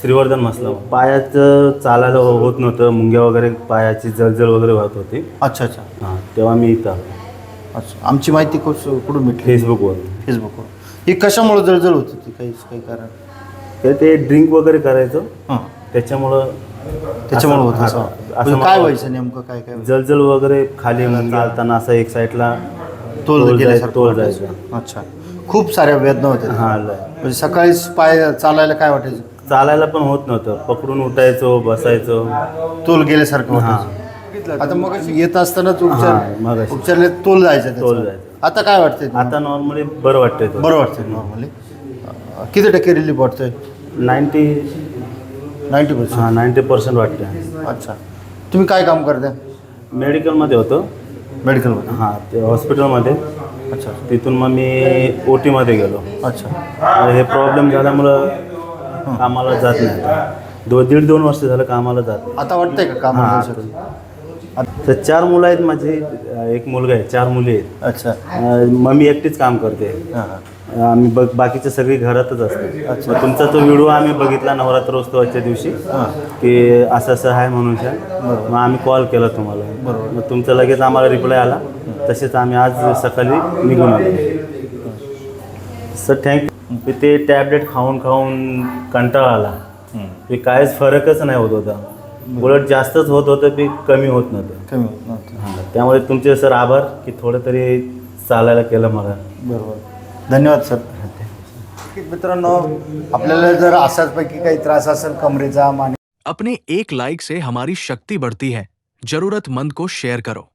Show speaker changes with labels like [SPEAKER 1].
[SPEAKER 1] श्रीवर्धन मसला पायाचं चालायला हो- होत नव्हतं. मुंग्या वगैरे पायाची जळजळ वगैरे होत होती.
[SPEAKER 2] अच्छा अच्छा.
[SPEAKER 1] हां तेव्हा मी इथं. आलो.
[SPEAKER 2] अच्छा. आमची माहिती कुठ कुठून भेटली?
[SPEAKER 1] फेसबुकवर
[SPEAKER 2] फेसबुकवर ही कशामुळे जळजळ होती ती काही काही कारण?
[SPEAKER 1] तर ते ड्रिंक वगैरे करायचं.
[SPEAKER 2] हां.
[SPEAKER 1] त्याच्यामुळं
[SPEAKER 2] त्याच्यामुळे होतं
[SPEAKER 1] असं-
[SPEAKER 2] म्हणजे काय. व्हायचं नेमकं? काय काय
[SPEAKER 1] जळजळ वगैरे खाली चालताना असं एक साईडला
[SPEAKER 2] तोल
[SPEAKER 1] तोल. जायचं.
[SPEAKER 2] अच्छा. खूप साऱ्या वेदना होत्या.
[SPEAKER 1] हां लय.
[SPEAKER 2] म्हणजे सकाळी पाय चालायला काय वाटायचं?
[SPEAKER 1] चालायला पण होत नव्हतं. पकडून उठायचो बसायचो.
[SPEAKER 2] तोल गेल्यासारखं वाटायचं आता मग येत असतानाच
[SPEAKER 1] हां,
[SPEAKER 2] उपचार
[SPEAKER 1] मगाशी.
[SPEAKER 2] उपचारले तोल जायचं.
[SPEAKER 1] तोल जायचं.
[SPEAKER 2] आता काय वाटतंय?
[SPEAKER 1] आता नॉर्मली बरं वाटतंय
[SPEAKER 2] बरं वाटतंय नॉर्मली किती टक्के रिलीफ वाटतंय?
[SPEAKER 1] नाईन्टी
[SPEAKER 2] नाईन्टी पर्सेंट
[SPEAKER 1] हां नाईन्टी पर्सेंट वाटतं
[SPEAKER 2] अच्छा. तुम्ही काय काम करता?
[SPEAKER 1] मेडिकलमध्ये होतो.
[SPEAKER 2] मेडिकलमध्ये
[SPEAKER 1] हां ते हॉस्पिटलमध्ये
[SPEAKER 2] अच्छा.
[SPEAKER 1] तिथून मग मी ओ टीमध्ये गेलो.
[SPEAKER 2] अच्छा.
[SPEAKER 1] हे प्रॉब्लेम झाल्यामुळं कामाला जात नाही. दो दीड दोन वर्ष झालं कामाला जात नाही.
[SPEAKER 2] आता वाटतंय का काम
[SPEAKER 1] हां. तर चार मुलं आहेत माझी एक मुलगा आहे चार मुली आहेत.
[SPEAKER 2] अच्छा.
[SPEAKER 1] अं, मम्मी एकटीच काम करते.
[SPEAKER 2] हां हां.
[SPEAKER 1] आम्ही बघ बाकीचे सगळी घरातच असतो. तुमचा तो व्हिडिओ आम्ही बघितला नवरात्रोत्सवाच्या दिवशी. की असं असं आहे म्हणून मग आम्ही कॉल केला तुम्हाला.
[SPEAKER 2] बरोबर.
[SPEAKER 1] मग तुमचा लगेच आम्हाला रिप्लाय आला. तसेच आम्ही आज सकाळी निघून आलो. सर थँक्यू ते टॅबलेट खाऊन खाऊन कंटाळा आला. ते काहीच फरकच नाही होत होता. उलट जास्तच होत होतं ते कमी होत नव्हतं.
[SPEAKER 2] कमी होत नव्हतं.
[SPEAKER 1] हां, त्यामुळे तुमचे सर आभार की थोडं तरी चालायला केलं मला.
[SPEAKER 2] बरोबर. धन्यवाद सर. मित्रांनो आपल्याला जर अशाचपैकी काही त्रास असेल कमरेचा माने
[SPEAKER 3] अपने एक लाइक से हमारी शक्ति बढ़ती है। जरूरतमंद को शेयर करो।